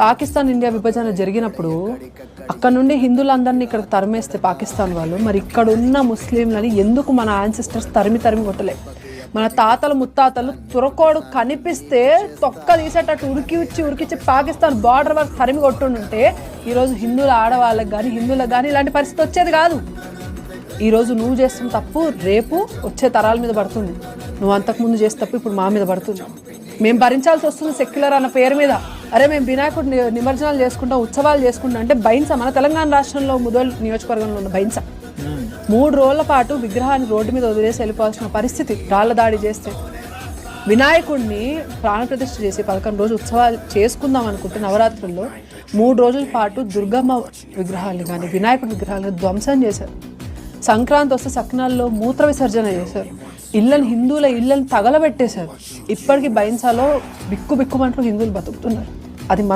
Pakistan India విభజన జరిగినప్పుడు అక్కడ నుండి హిందువులందరినీ ఇక్కడ తరిమేస్తే పాకిస్తాన్ వాళ్ళు. మరి ఇక్కడ ఉన్న ముస్లింలని ఎందుకు మన ఆన్సిస్టర్స్ తరిమి తరిమి కొట్టలే? మన తాతలు ముత్తాతలు తురకోడు కనిపిస్తే తొక్క తీసేటట్టు ఉరికి ఉచ్చి ఉరికిచ్చి పాకిస్తాన్ బార్డర్ వరకు తరిమి కొట్టుండుంటే ఈరోజు హిందువుల ఆడవాళ్ళకి కానీ హిందువులకు కానీ ఇలాంటి పరిస్థితి వచ్చేది కాదు. ఈరోజు నువ్వు చేస్తున్న తప్పు రేపు వచ్చే తరాల మీద పడుతుంది. నువ్వు అంతకుముందు చేసే తప్పు ఇప్పుడు మా మీద పడుతుంది. మేము భరించాల్సి వస్తుంది సెక్యులర్ అన్న పేరు మీద. అరే మేము వినాయకుడు నిమజ్జనాలు చేసుకుంటాం ఉత్సవాలు చేసుకుంటాం. అంటే బైన్స మన తెలంగాణ రాష్ట్రంలో ముదోల్ నియోజకవర్గంలో ఉన్న బైన్స. మూడు రోజుల పాటు విగ్రహాన్ని రోడ్డు మీద వదిలేసి వెళ్ళిపోవాల్సిన పరిస్థితి రాళ్ళ దాడి చేస్తే. వినాయకుడిని ప్రాణప్రతిష్ఠ చేసి పదకొండు రోజులు ఉత్సవాలు చేసుకుందాం అనుకుంటే నవరాత్రుల్లో మూడు రోజుల పాటు దుర్గమ్మ విగ్రహాలు కానీ వినాయకుడి విగ్రహాలను ధ్వంసం చేశారు. సంక్రాంతి వస్తే సకినాల్లో మూత్ర విసర్జన చేశారు. ఇళ్ళని హిందువుల ఇళ్ళని తగలబెట్టేశారు. ఇప్పటికీ బైన్సాలో బిక్కు బిక్కుమంటూ హిందువులు బతుకుతున్నారు. అది మన